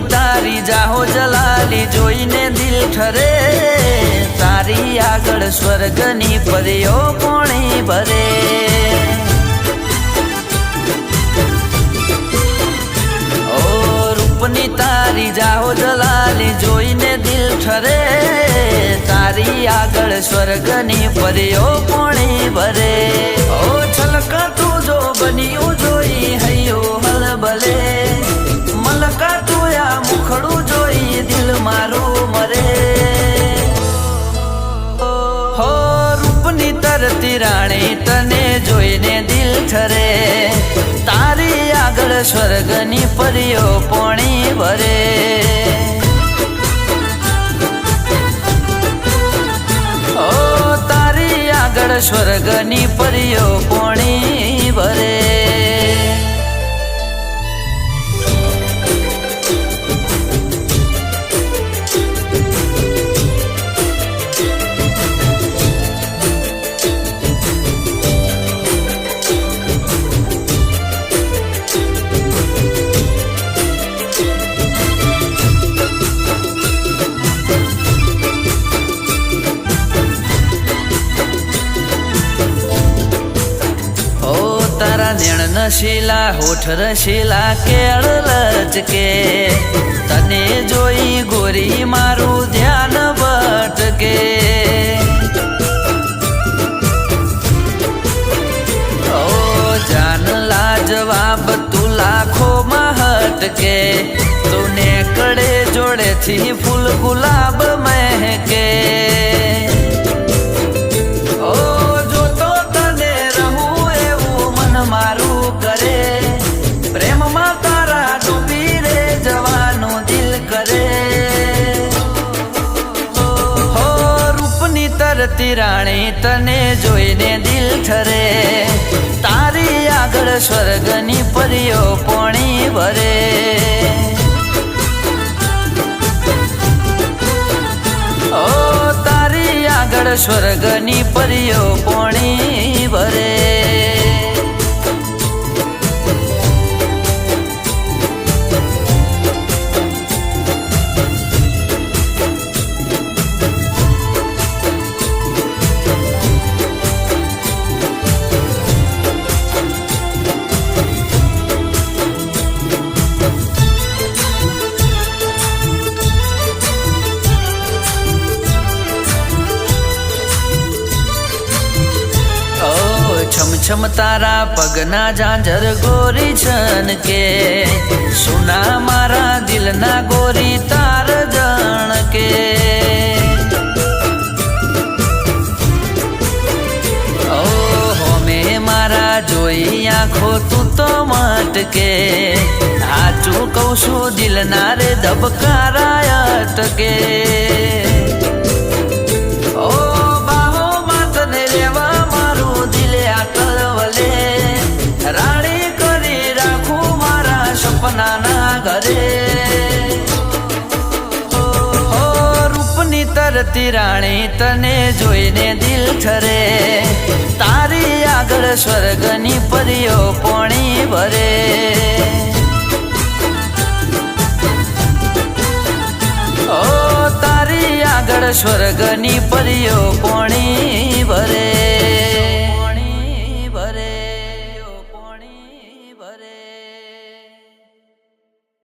રૂપની તારી જાહો જલાલી જોઈને દિલ ઠરે. તારી આગળ સ્વર્ગની પર્યો પોણી ભરે? ઓ તારી જાહો જલાલી જોઈને દિલ ઠરે. તારી આગળ સ્વર્ગની પર્યો પોણી ભરે? ઓ છલકાતું જો બન્યું જોઈ હૈયો હલબલે રૂપની રાણી તને જોઈને દિલ ઠરે. તારી આગળ સ્વર્ગની પરીઓ પોણી ભરે ઓ, તારી આગળ સ્વર્ગની પરીઓ તારા શિલા નશીલા હોઠ રશીલા કેળ લચકે તને જોઈ ગોરી મારું ધ્યાન ભટકે. ઓ જાન લાજવાબ તું લાખોમાં હટકે. તું કડે જોડેથી ફૂલ ગુલાબ મહેકે. રૂપની રાણી તને જોઈને દિલ ઠરે. તારી આગળ સ્વર્ગની પરીઓ પોણી ભરે ઓ તારી આગળ સ્વર્ગની પરીઓ પોણી છમ તારા પગના ઝાંઝર ગોરી છન કે. સુના મારા દિલના ગોરી તાર જણ કે. જોઈ આંખો તું તો મટકે સાચું કહું છું, દિલના રે ધબકારા અટકે. રાણી તને જોઈને દિલ ઠરે. તારી આગળ સ્વર્ગની પરીઓ પોણી ભરે. ઓ તારી આગળ સ્વર્ગની પરીઓ પોણી